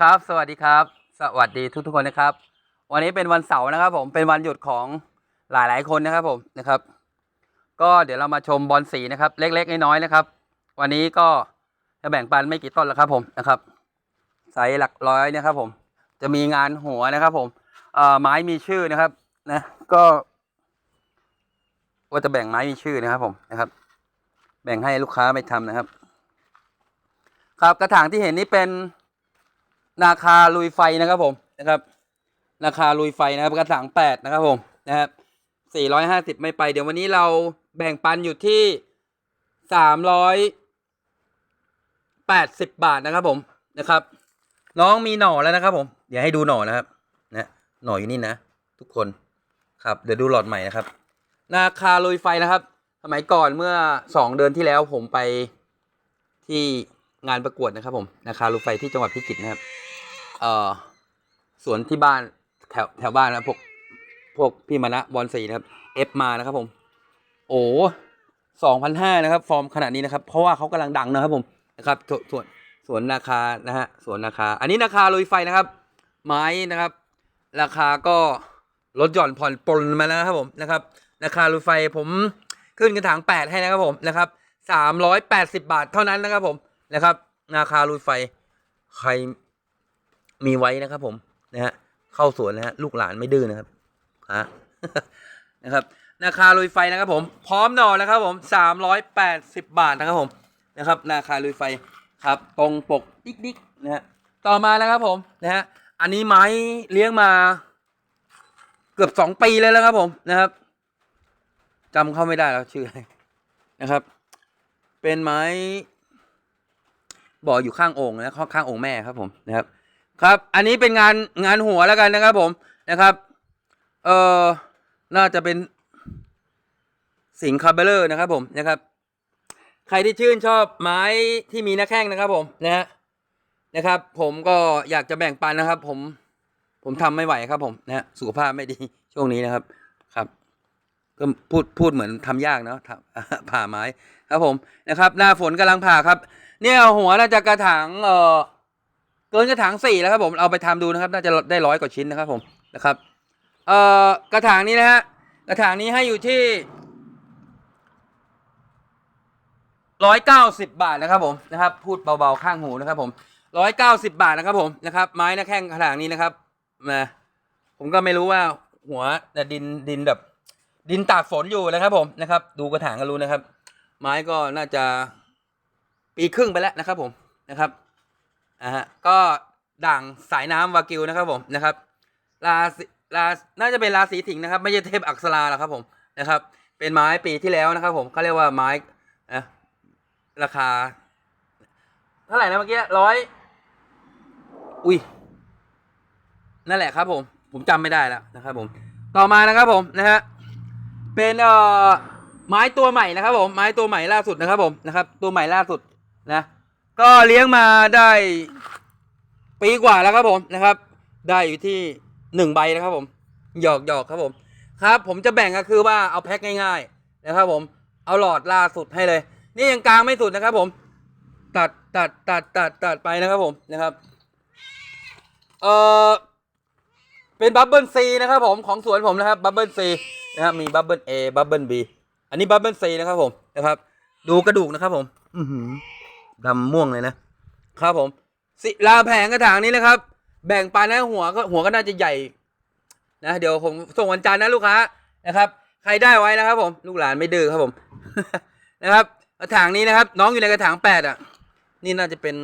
ครับ สวัสดีครับ สวัสดีทุกทุกๆคนนะครับ วันนี้เป็นวันเสาร์นะครับ ผมเป็นวันหยุดของหลายๆคนนะครับผมนะครับ ก็เดี๋ยวเรามาชมบอลสีนะครับ เล็กๆน้อยๆนะครับ วันนี้ก็จะแบ่งปันไม่กี่ต้นแล้วครับผมนะครับไซส์หลักร้อยนะครับ ผม จะมีงานหัวนะครับผมเอ่อไม้มีชื่อนะครับนะก็ว่าจะแบ่งไม้มีชื่อนะครับ ผมนะครับ แบ่งให้ลูกค้าไปทำนะครับ ครับกระถางที่เห็นนี่เป็น นาคาลุยไฟนะครับผมนะครับ นาคาลุยไฟนะครับกระถางแปดนะครับผมนะครับสี่ร้อยห้าสิบไม่ไป เดี๋ยววันนี้เราแบ่งปันอยู่ที่สามร้อยแปดสิบบาทนะครับผมนะครับ น้องมีหน่อแล้วนะครับผม เดี๋ยวให้ดูหน่อนะครับนะหน่ออยู่นี่นะ ทุกคนครับเดี๋ยวดูหลอดใหม่นะครับ นาคาลุยไฟนะครับ สมัยก่อนเมื่อสองเดือนที่แล้วผมไปที่งานประกวดนะครับผม นาคาลุยไฟที่จังหวัดพิจิตรนะครับ เอ่อสวนที่บ้านแถวแถวบ้านนะพวกพวกพี่มณะบอลสีนะครับเอฟมานะครับผม โอ้สองพันห้านะครับ ฟอร์มขนาดนี้นะครับ เพราะว่าเขากำลังดังนะครับผมนะครับสวนสวนสวนนาคานะฮะสวนนาคา อันนี้นาคาลุยไฟนะครับ ไม้นะครับ ราคาก็ลดหย่อนผ่อนปลนมาแล้วนะครับผมนะครับราคาลุยไฟผมขึ้นกระถางแปดให้นะครับผมนะครับสามร้อยแปดสิบบาทเท่านั้นนะครับผมนะครับราคาลุยไฟใคร มีไว้นะครับ ผมนะฮะเข้าสวนนะฮะลูกหลานไม่ดื้อนะครับฮะนะครับนาคาลุยไฟนะครับ ผมพร้อมหน่อแล้วครับ ผมสามร้อยแปดสิบบาทนะครับผมนะครับนาคาลุยไฟครับ ตรงปกดิ๊กดิ๊กนะฮะต่อมานะครับผมนะฮะอันนี้ไม้เลี้ยงมา เกือบสองปีเลยแล้วครับ ผมนะครับจำเขาไม่ได้แล้วชื่ออะไรนะครับ เป็นไม้บ่ออยู่ข้างโอ่งนะข้างโอ่งแม่ครับ ผมนะครับ ครับ อันนี้เป็นงานงานหัวแล้วกันนะครับผมนะครับเอ่อน่าจะเป็นสิงคาร์เบลเลอร์นะครับผมนะครับ ใครที่ชื่นชอบไม้ที่มีหน้าแข้งนะครับผมนะฮะนะครับ ผมก็อยากจะแบ่งปันนะครับ ผมผมทำไม่ไหวครับ ผมนะสุขภาพไม่ดีช่วงนี้นะครับครับ ก็พูดพูดเหมือนทำยากเนาะผ่าไม้ครับผมนะครับ หน้าฝนกำลังผ่าครับ เนี่ยหัวน่าจะกระถางเอ่อ เกินกระถางสี่แล้วครับผมเอาไปทำดูนะครับ น่าจะได้ร้อยกว่าชิ้นนะครับผมนะครับเอ่อกระถางนี้นะฮะกระถางนี้ให้อยู่ที่ร้อยเก้าสิบบาทนะครับผมนะครับพูดเบาๆข้างหูนะครับผมร้อยเก้าสิบบาทนะครับผมนะครับ ไม้น้าแข้งกระถางนี้นะครับมาผมก็ไม่รู้ว่าหัวแต่ดินดินแบบ ดินตากฝนอยู่นะครับผมนะครับ ดูกระถางก็รู้นะครับ ไม้ก็น่าจะปีครึ่งไปแล้วนะครับผมนะครับ อ่าฮะก็ด่างสายน้ำวากิวนะครับผมนะครับราศีราน่าจะเป็นราศีสิงห์นะครับ ไม่ใช่เทพอักษราหรอกครับผมนะครับ เป็นไม้ปีที่แล้วนะครับ ผมเขาเรียกว่าไม้นะราคา เท่าไหร่นะเมื่อกี้ร้อยอุ้ยนั่นแหละครับ ผม ผมจำไม่ได้แล้วนะครับ ผม ต่อมานะครับผมนะฮะเป็นเอ่อไม้ตัวใหม่นะครับ ผมไม้ตัวใหม่ล่าสุดนะครับ ผมนะครับ ตัวใหม่ล่าสุดนะ ก็เลี้ยงมาได้ปีกว่าแล้วครับผมนะครับ ได้อยู่ที่หนึ่งใบนะครับผมหยอกหยอกครับผมครับ ผมจะแบ่งก็คือว่าเอาแพ็คง่ายๆนะครับผมเอาหลอดล่าสุดให้เลย นี่ยังกลางไม่สุดนะครับผม ตัดตัดตัดตัดตัดไปนะครับผมนะครับเออเป็นบับเบิลซีนะครับผมของสวนผมนะครับบับเบิลซีนะครับมีบับเบิลเอบับเบิลบีอันนี้บับเบิลซีนะครับผมนะครับ ดูกระดูกนะครับผม อือหือ ดำม่วงเลยนะ ครับผมศิลาแผงกระถางนี้นะครับ แบ่งปันนะหัวก็หัวก็น่าจะใหญ่นะเดี๋ยวผมส่งวันจันทร์นะลูกค้านะครับ ใครได้ไว้นะครับ ผม ลูกหลานไม่ดื้อครับผม นะครับกระถางนี้นะครับ น้องอยู่ในกระถางแปดอะ นี่น่าจะเป็น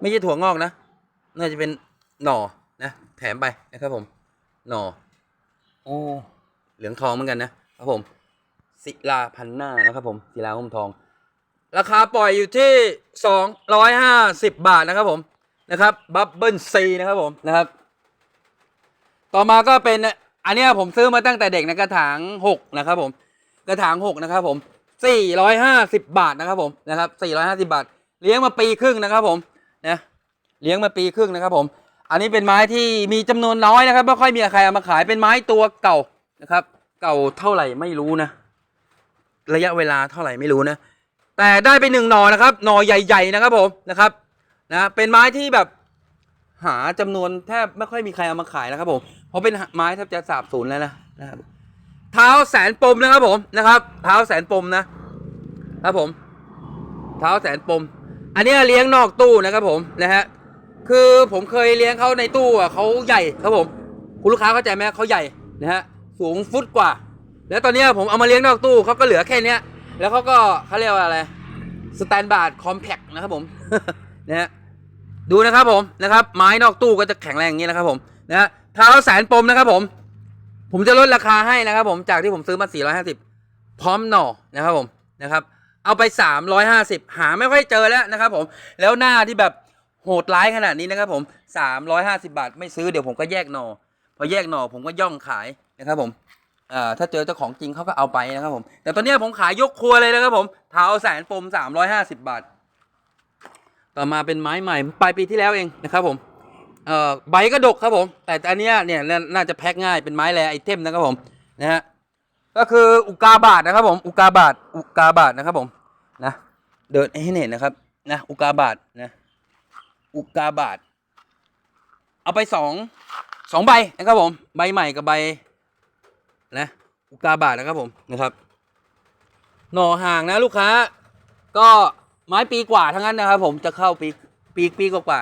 ไม่ใช่ถั่วงอกนะ น่าจะเป็นหน่อนะแถมไปนะครับผม หน่อโอ้เหลืองทองเหมือนกันนะครับผมศิลาพันหน้านะครับผมศิลาหุ้มทอง ราคาปล่อยอยู่ที่ 250 บาทนะครับผมนะครับบับเบิลซีนะครับผมนะครับ ต่อมาก็เป็นอันนี้ผมซื้อมาตั้งแต่เด็กนะกระถาง6นะครับผมกระถาง6นะครับผม450 บาทนะครับผมนะครับ450 บาท เลี้ยงมาปีครึ่งนะครับผมนะเลี้ยงมาปีครึ่งนะครับผม อันนี้เป็นไม้ที่มีจำนวนน้อยนะครับไม่ค่อยมีใครเอามาขายเป็นไม้ตัวเก่านะครับ เก่าเท่าไหร่ไม่รู้นะ ระยะเวลาเท่าไหร่ไม่รู้นะ แต่ได้ไปหนึ่งหน่อนะครับหน่อใหญ่ ๆ นะครับผมนะครับนะเป็นไม้ที่แบบหาจำนวนแทบไม่ค่อยมีใครเอามาขายแล้วครับผมเพราะเป็นไม้แทบจะสาบสูญแล้วนะนะครับเท้าแสนปมนะครับผมนะครับ เท้าแสนปมนะครับผม เท้าแสนปม อันนี้เลี้ยงนอกตู้นะครับผมนะฮะคือผมเคยเลี้ยงเขาในตู้อะเขาใหญ่ครับผม คุณลูกค้าเข้าใจไหมเขาใหญ่นะฮะสูงฟุตกว่า แล้วตอนนี้ผมเอามาเลี้ยงนอกตู้เขาก็เหลือแค่เนี้ย แล้วเขาก็เขาเรียกว่าอะไรสแตนบาร์ดคอมแพคนะครับผมนะฮะดูนะครับผมนะครับ ไม้นอกตู้ก็จะแข็งแรงอย่างนี้นะครับผมนะฮะเท้าแสนปมนะครับผม ผมจะลดราคาให้นะครับผมจากที่ผมซื้อมา 450 พร้อมหน่อนะครับผมนะครับ เอาไป 350 หาไม่ค่อยเจอแล้วนะครับผมแล้วหน้าที่แบบโหดร้ายขนาดนี้นะครับผม 350 บาทไม่ซื้อเดี๋ยวผมก็แยกหน่อพอแยกหน่อผมก็ย่องขายนะครับผม อ่าถ้าเจอเจ้าของจริงเขาก็เอาไปนะครับผม แต่ตอนนี้ผมขายยกครัวเลยนะครับผมเท้าแสนปม350บบาท ต่อมาเป็นไม้ใหม่ปลายปีที่แล้วเองนะครับผมเอ่อใบก็ดกครับผม แต่อันเนี้ยเนี่ยน่าจะแพ็คง่ายเป็นไม้แรไอเทมนะครับผมนะฮะก็คืออุกาบาทนะครับผม อุกาบาทอุกาบาทนะครับผมนะเดินให้เห็นนะครับนะอุกาบาทนะอุกาบาทเอาไปสองสองใบนะครับผม ใบใหม่กับใบ นะอุกาบาทนะครับผมนะครับ หน่อห่างนะลูกค้า ก็ไม้ปีกว่าทั้งนั้นนะครับ ผมจะเข้าปีปีปีกว่า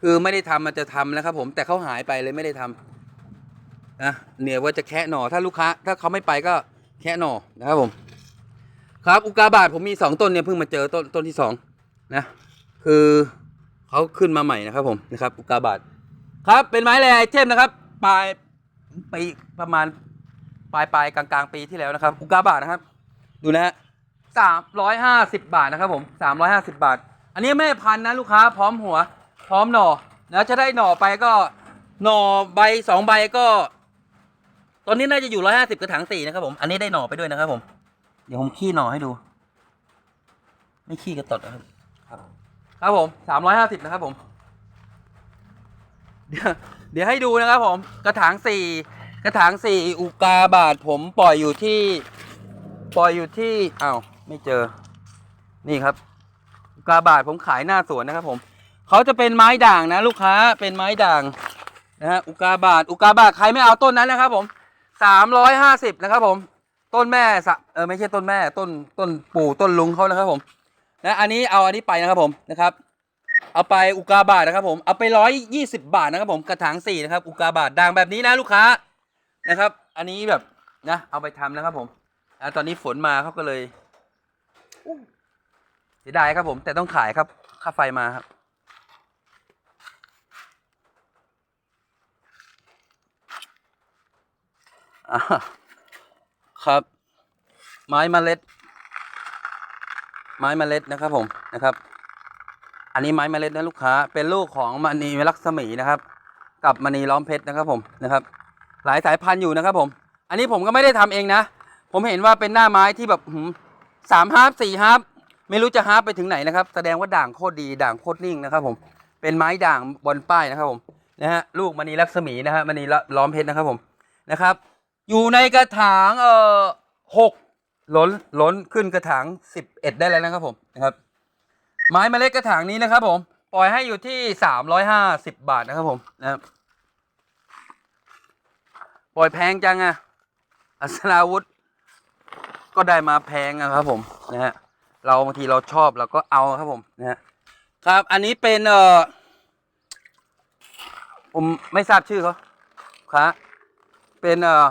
คือไม่ได้ทำมันจะทำนะครับ ผมแต่เขาหายไปเลยไม่ได้ทำนะเนี่ยว่าจะแคะหน่อถ้าลูกค้า ถ้าเขาไม่ไปก็แคะหน่อนะครับผม ครับอุกาบาทผมมีสองต้นเนี่ยเพิ่งมาเจอต้นต้นที่สองนะคือเขาขึ้นมาใหม่นะครับ ผมนะครับ อุกาบาทครับเป็นไม้แรไอเทมนะครับปลายปีประมาณ ปลายปลายกลางกลางปีที่แล้วนะครับ อุกาบาทนะครับ ดูนะฮะสามร้อยห้าสิบบาทนะครับผมสามร้อยห้าสิบบาท อันนี้แม่พันธุ์นะลูกค้าพร้อมหัว พร้อมหน่อนะจะได้หน่อไปก็หน่อใบสองใบก็ ตอนนี้น่าจะอยู่ร้อยห้าสิบกระถางสี่นะครับผม อันนี้ได้หน่อไปด้วยนะครับผม เดี๋ยวผมขี้หน่อให้ดู ไม่ขี้กระตดนะครับ ครับครับผมสามร้อยห้าสิบนะครับผม เดี๋ยวเดี๋ยวให้ดูนะครับผม กระถางสี่ กระถางสี่อุกาบาทผมปล่อยอยู่ที่ ปล่อยอยู่ที่อ้าวไม่เจอ นี่ครับ อุกาบาทผมขายหน้าสวนนะครับผมเขาจะเป็นไม้ด่างนะ ลูกค้าเป็นไม้ด่างนะฮะอุกาบาทอุกาบาทใครไม่เอาต้นนั้นนะครับผมสามร้อยห้าสิบนะครับผม ต้นแม่สะเออไม่ใช่ต้นแม่ต้นต้นปู่ต้นลุงเขานะครับผมนะอันนี้เอาอันนี้ไปนะครับผมนะครับ เอาไปอุกาบาทนะครับผมเอาไปร้อยยี่สิบาทนะครับผมกระถางสี่นะครับอุกาบาทด่างแบบนี้นะลูกค้า นะครับ อันนี้แบบนะเอาไปทำนะครับ ผมอตอนนี้ฝนมาเขาก็เลยเสียดายครับผม แต่ต้องขายครับ ค่าไฟมาครับอครับ ไม้เมล็ด ไม้เมล็ดนะครับผมนะครับ อันนี้ไม้เมล็ดนะลูกค้า เป็นลูกของมณีลักษมีนะครับ กับมณีล้อมเพชรนะครับผมนะครับ หลายสายพันธุ์อยู่นะครับผม อันนี้ผมก็ไม่ได้ทำเองนะ ผมเห็นว่าเป็นหน้าไม้ที่แบบสามฮาร์ปสี่ฮาร์ปไม่รู้จะฮาร์ปไปถึงไหนนะครับ แสดงว่าด่างโคตรดีด่างโคตรนิ่งนะครับผม เป็นไม้ด่างบนป้ายนะครับผมนะฮะลูกมณีลักษมีนะฮะมณีล้อมเพชรนะครับผมนะครับ อยู่ในกระถางเอ่อหกล้นล้นขึ้นกระถางสิบเอ็ดได้แล้วนะครับผมนะครับ ไม้เมล็ดกระถางนี้นะครับผมปล่อยให้อยู่ที่สามร้อยห้าสิบบาทนะครับผมนะครับ ปล่อยแพงจังอะอัศนาวุธ ก็ได้มาแพงอะครับผมนะฮะเราบางทีเราชอบเราก็เอาครับผมนะฮะครับอันนี้เป็นเอ่อผมไม่ทราบชื่อเขาครับเป็นเอ่อ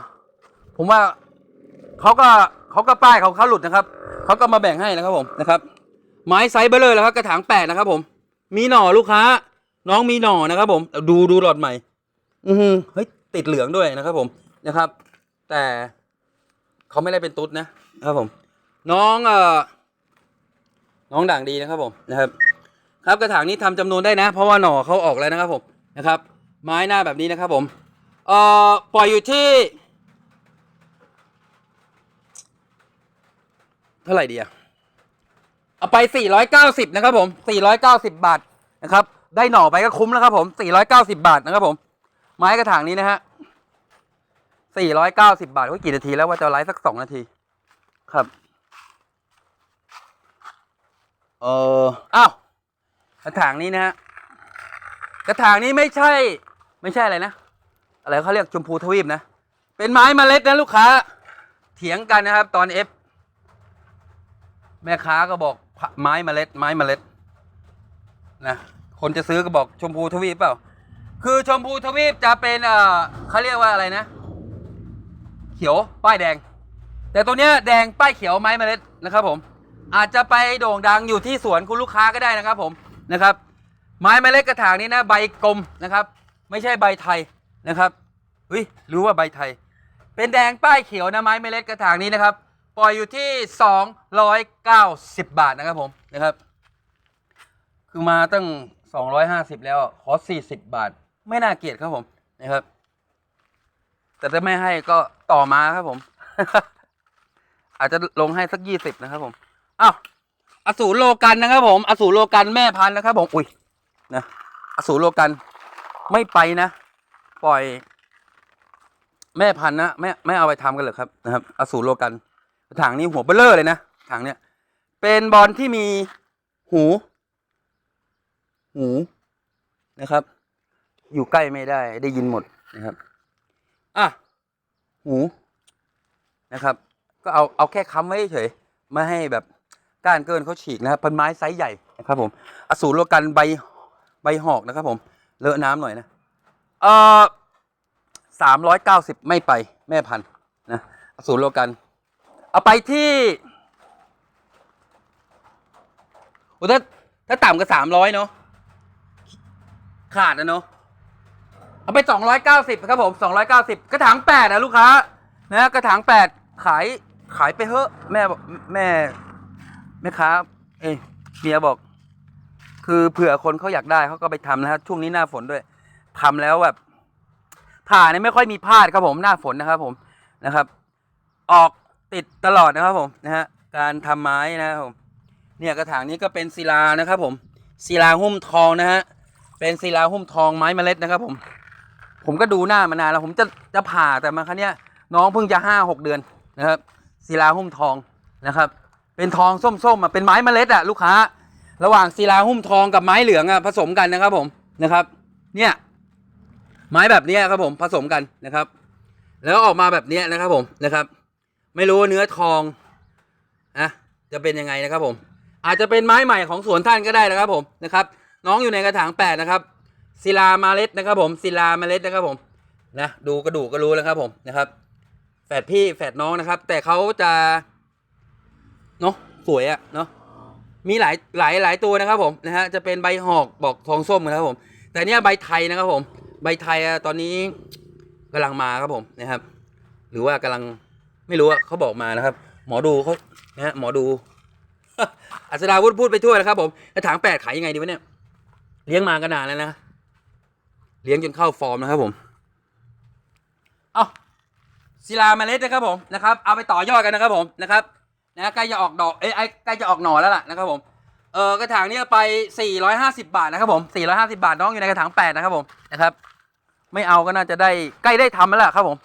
ผมว่าเขาก็เขาก็ป้ายเของเขาหลุดนะครับเขาก็มาแบ่งให้นะครับผมนะครับ ไม้ไซส์เบลเลอร์แล้วครับกระถางแปดนะครับ ผม มีหน่อลูกค้า น้องมีหน่อนะครับ ผม ดูดูหลอดใหม่ อือหือเฮ้ย ติดเหลืองด้วยนะครับผมนะครับ แต่เขาไม่ได้เป็นตุ๊ดนะครับผม น้องเอ่อน้องด่างดีนะครับผมนะครับ ครับกระถางนี้ทำจำนวนได้นะ เพราะว่าหน่อเขาออกแล้วนะครับผมนะครับ ไม้หน้าแบบนี้นะครับผมเอ่อปล่อยอยู่ที่ เท่าไหร่ดีอะเอาไป 490 นะครับผม 490 บาทนะครับ ได้หน่อไปก็คุ้มแล้วครับผม 490 บาทนะครับผม ไม้กระถางนี้นะฮะ490บาทว่ากี่นาทีแล้วว่าจะไลฟ์สัก2นาทีครับ เอออ้าวกระถางนี้นะฮะกระถางนี้ไม่ใช่ ไม่ใช่อะไรนะ อะไรเขาเรียกชมพูทวีปนะ เป็นไม้เมล็ดนะลูกค้า เถียงกันนะครับ ตอนเอฟแม่ค้าก็บอกไม้เมล็ด ไม้เมล็ดนะคนจะซื้อก็บอกชมพูทวีปเปล่า คือชมพูทวีปจะเป็นเอ่อเขาเรียกว่าอะไรนะ เขียวป้ายแดง แต่ตัวเนี้ยแดงป้ายเขียวไม้เมล็ดนะครับผม อาจจะไปโด่งดังอยู่ที่สวนคุณลูกค้าก็ได้นะครับผมนะครับ ไม้เมล็ดกระถางนี้นะใบกลมนะครับ ไม่ใช่ใบไทยนะครับเฮ้ยรู้ว่าใบไทย เป็นแดงป้ายเขียวนะไม้เมล็ดกระถางนี้นะครับ ปล่อยอยู่ที่ 290 บาทนะครับผมนะครับ คือมาตั้ง 250 แล้วขอ 40 บาท ไม่น่าเกลียดครับผมนะครับ แต่ถ้าไม่ให้ก็ต่อมาครับผม อาจจะลงให้สัก20นะครับ ผมอ้าวอสูรโลกันนะครับ ผม อสูรโลกันแม่พันธุ์นะครับ ผมอุ้ยนะอสูรโลกันไม่ไปนะปล่อย แม่พันธุ์นะไม่ไม่เอาไปทำกันเลยครับนะครับ อสูรโลกันถังนี้หัวเบลเลอร์เลยนะถังเนี้ยเป็นบอลที่มีหู หูนะครับ อยู่ใกล้ไม่ได้ได้ยินหมดนะครับอะหูนะครับ ก็เอาเอาแค่ค้ำไว้เฉยไม่ให้แบบก้านเกินเขาฉีกนะครับเป็นไม้ไซส์ใหญ่นะครับผมอสูรโลกันใบใบหอกนะครับผมเลอะน้ำหน่อยนะเอ่อสามร้อยเก้าสิบไม่ไปแม่พันนะอสูรโลกันเอาไปที่โอ้ถ้าถ้าต่ำกว่าสามร้อยเนาะขาดนะเนาะ เอาไปสองร้อยเก้าสิบครับผมสองร้อยเก้าสิบกระถางแปดนะลูกค้านะกระถางแปดขายขายไปเถอะแม่บอกแม่แม่ค้าเอ้ยเมียบอก คือเผื่อคนเขาอยากได้เขาก็ไปทำนะฮะช่วงนี้หน้าฝนด้วยทำแล้วแบบผ่าเนี่ยไม่ค่อยมีพลาดครับผมหน้าฝนนะครับ ผมนะครับ ออกติดตลอดนะครับผมนะฮะการทำไม้นะครับผมเนี่ยกระถางนี้ก็เป็นศิลานะครับ ผมศิลาหุ้มทองนะฮะเป็นศิลาหุ้มทองไม้เมล็ดนะครับผม ผมก็ดูหน้ามานานแล้วผมจะจะผ่าแต่มาครั้งเนี้ยน้องเพิ่งจะห้าหกเดือนนะครับศิลาหุ้มทองนะครับ เป็นทองส้มๆอะเป็นไม้เมล็ดอะลูกค้า ระหว่างศิลาหุ้มทองกับไม้เหลืองอะผสมกันนะครับผมนะครับ เนี่ยไม้แบบนี้ครับผมผสมกันนะครับ แล้วออกมาแบบนี้นะครับผมนะครับ ไม่รู้เนื้อทองอะจะเป็นยังไงนะครับผม อาจจะเป็นไม้ใหม่ของสวนท่านก็ได้นะครับผมนะครับ น้องอยู่ในกระถางแปดนะครับ ศิลาเมาเล็ดนะครับผมศิลาเมล็ดนะครับผมนะดูกระดูกก็รู้แล้วครับผมนะครับแฝดพี่แฝดน้องนะครับ แต่เขาจะเนาะสวยอะเนาะมีหลายหลายหลายตัวนะครับผมนะฮะจะเป็นใบหอกบอกทองส้มนะครับผม แต่เนี้ยใบไทยนะครับผม ใบไทยอะตอนนี้กำลังมาครับผมนะครับ หรือว่ากำลังไม่รู้อะเขาบอกมานะครับ หมอดูเขานะฮะหมอดูอัศดาวุฒิพูดไปทั่วนะครับผมกระถางแปดขายยังไงดีวะเนี่ยเลี้ยงมาก็นานแล้วนะ เลี้ยงจนเข้าฟอร์มนะครับผม เอาศิลาเมล็ดนะครับผมนะครับ เอาไปต่อยอดกันนะครับผมนะครับนะใกล้จะออกดอกเอ้ยไอใกล้จะออกหน่อแล้วล่ะนะครับผมเออกระถางนี้ไป 450 บาทนะครับผม 450 บาทน้องอยู่ในกระถางแปดนะครับผมนะครับ ไม่เอาก็น่าจะได้ใกล้ได้ทำแล้วล่ะครับผม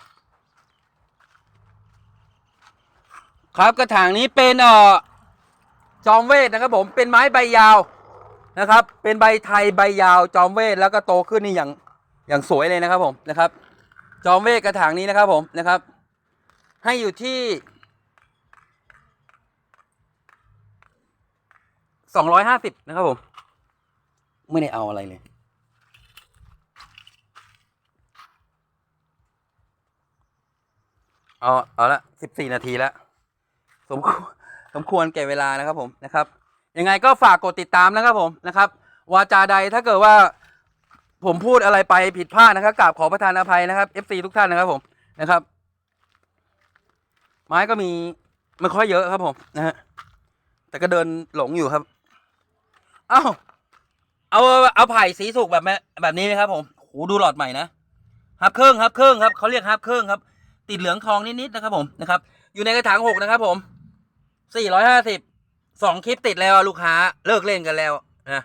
ครับกระถางนี้เป็นเอ่อจอมเวทนะครับผมเป็นไม้ใบยาวนะครับ เป็นใบไทยใบยาวจอมเวทแล้วก็โตขึ้นนี่อย่าง อย่างสวยเลยนะครับผมนะครับ จอมเวทกระถางนี้นะครับผมนะครับ ให้อยู่ที่สองร้อยห้าสิบนะครับผม ไม่ได้เอาอะไรเลย เอา เอาละสิบสี่นาทีแล้วสมควรสมควรแก่เวลานะครับผมนะครับ ยังไงก็ฝากกดติดตามนะครับผมนะครับ วาจาใดถ้าเกิดว่า ผมพูดอะไรไปผิดพลาดนะครับกราบขอประทานอภัยนะครับ FC ทุกท่านนะครับผมนะครับ ไม้ก็มีไม่ค่อยเยอะครับผมนะฮะแต่ก็เดินหลงอยู่ครับเอ้าเอาเอาไผ่สีสุกแบบแบบนี้นะครับ ผมโหดูหลอดใหม่นะฮับเครื่องฮับเครื่องครับเขาเรียกฮับเครื่องครับ ติดเหลืองทองนิดๆนะครับผมนะครับ อยู่ในกระถางหกนะครับ ผมสี่ร้อยห้าสิบสองคลิปติดแล้วลูกค้าเลิกเล่นกันแล้วนะ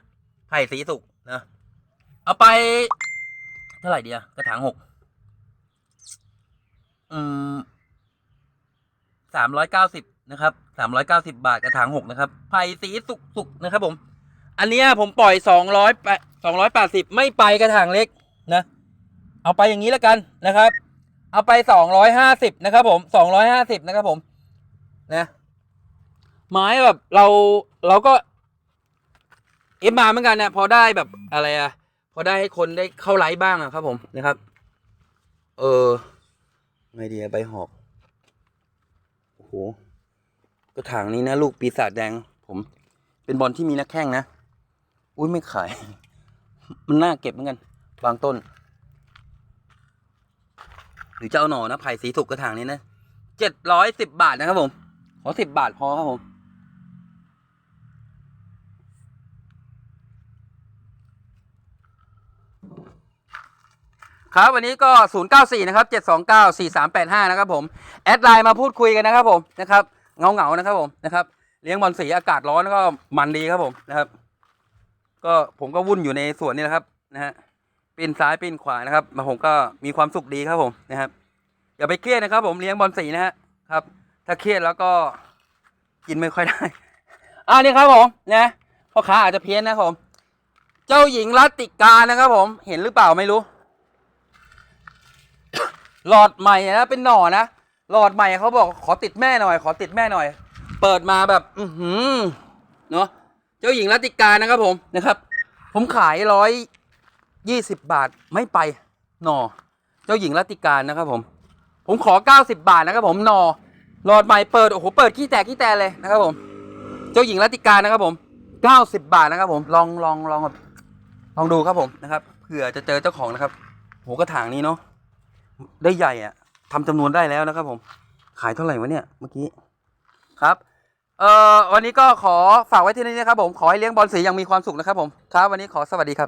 ไผ่สีสุกนะ เอาไป เท่าไหร่ดีอะกระถางหกอืมสามร้อยเก้าสิบนะครับสามร้อยเก้าสิบาทกระถางหกนะครับไผ่สีสุกสุกนะครับ ผม อันเนี้ยผมปล่อยสองร้อยแปสองร้อยแปดสิบไม่ไปกระถางเล็กนะ เอาไปอย่างนี้แล้วกันนะครับ เอาไปสองร้อยห้าสิบนะครับ ผมสองร้อยห้าสิบนะครับ ผม นะ ไม้แบบเราเราก็ เอฟมาเหมือนกันนะพอได้แบบอะไรอะ พอได้ให้คนได้เข้าไลฟ์บ้างอะครับ ผมนะครับ เออไงดีใบหอกโอ้โหกระถางนี้นะ ลูกปีศาจแดง ผม เป็นบอลที่มีนักแข้งนะอุ้ยไม่ขาย มันน่าเก็บเหมือนกัน บางต้น หรือจะเอาหน่อนะไผ่สีสุกกระถางนี้นะเจ็ดร้อยสิบบาทนะครับผม ขอสิบบาทพอครับผม ครับวันนี้ก็ 094 นะครับ 729 4385 นะครับผมแอดไลน์มาพูดคุยกันนะครับผมนะครับเงาเงาๆนะครับผมนะครับเลี้ยงบอลสีอากาศร้อนก็มันดีครับผมนะครับ ก็ผมก็วุ่นอยู่ในสวนนี่แหละครับนะฮะปีนซ้ายปีนขวานะครับมาผมก็มีความสุขดีครับผมนะครับอย่าไปเครียดนะครับ ผมเลี้ยงบอลสีนะฮะครับ ถ้าเครียดแล้วก็กินไม่ค่อยได้อ่านี่ครับผมนะพ่อค้าอาจจะเพี้ยนนะครับผม เจ้าหญิงรัตติกานะครับผมเห็นหรือเปล่าไม่รู้ หลอดใหม่นะเป็นหน่อนะหลอดใหม่เขาบอกขอติดแม่หน่อย ขอติดแม่หน่อย เปิดมาแบบ อือหือเนาะเจ้าหญิงรัติการนะครับผมนะครับ ผมขายร้อยยี่สิบบาทไม่ไปหน่อ เจ้าหญิงรัติการนะครับผม ผมขอเก้าสิบบาทนะครับผมหน่อหลอดใหม่เปิดโอ้โหเปิดขี้แตกขี้แตนเลยนะครับผม เจ้าหญิงรัติการนะครับผมเก้าสิบบาทนะครับ ผมลองลองลองลองดูครับผมนะครับเผื่อจะเจอเจ้าของนะครับโหกระถางนี้เนาะ ได้ใหญ่อะทำจำนวนได้แล้วนะครับผม ขายเท่าไหร่วะเนี่ยเมื่อกี้ครับ เอ่อวันนี้ก็ขอฝากไว้ที่นี่นะครับผมขอให้เลี้ยงบอลสีอย่างมีความสุขนะครับผมครับวันนี้ขอสวัสดีครับ